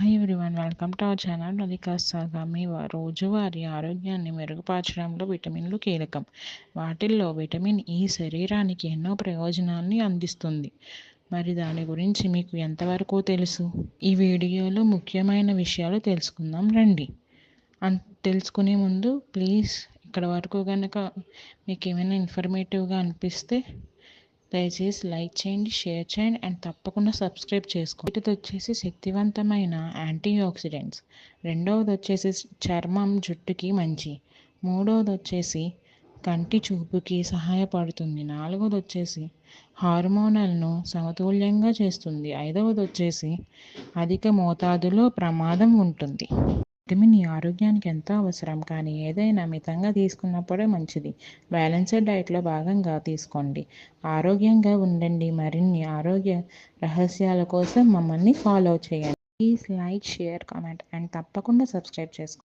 Hi everyone welcome to our channel Radhika మీ రోజువారీ ఆరోగ్యాన్ని మెరుగుపరచడంలో విటమిన్లు కీలకం వాటిల్లో విటమిన్ ఈ శరీరానికి ఎన్నో ప్రయోజనాన్ని అందిస్తుంది. మరి దాని గురించి మీకు ఎంతవరకు తెలుసు? ఈ వీడియోలో ముఖ్యమైన విషయాలు తెలుసుకుందాం రండి. అన్ తెలుసుకునే ముందు ప్లీజ్ ఇక్కడ వరకు కనుక మీకు ఏమైనా ఇన్ఫర్మేటివ్గా అనిపిస్తే దయచేసి లైక్ చేయండి షేర్ చేయండి అండ్ తప్పకుండా సబ్స్క్రైబ్ చేసుకోండి. వీటిది వచ్చేసి శక్తివంతమైన యాంటీ ఆక్సిడెంట్స్ రెండవది వచ్చేసి చర్మం జుట్టుకి మంచి. మూడవది వచ్చేసి కంటి చూపుకి సహాయపడుతుంది. నాలుగవది వచ్చేసి హార్మోనల్ను సమతుల్యంగా చేస్తుంది. ఐదవది వచ్చేసి అధిక మోతాదులో ప్రమాదం ఉంటుంది. విటమిన్ ఈ ఆరోగ్యానికి ఎంతో అవసరం. కానీ ఏదైనా మితంగా తీసుకున్నప్పుడే మంచిది. బ్యాలెన్స్డ్ డైట్లో భాగంగా తీసుకోండి. ఆరోగ్యంగా ఉండండి. మరిన్ని ఆరోగ్య రహస్యాల కోసం మమ్మల్ని ఫాలో చేయండి. Please like share comment and తప్పకుండా సబ్స్క్రైబ్ చేసుకోండి.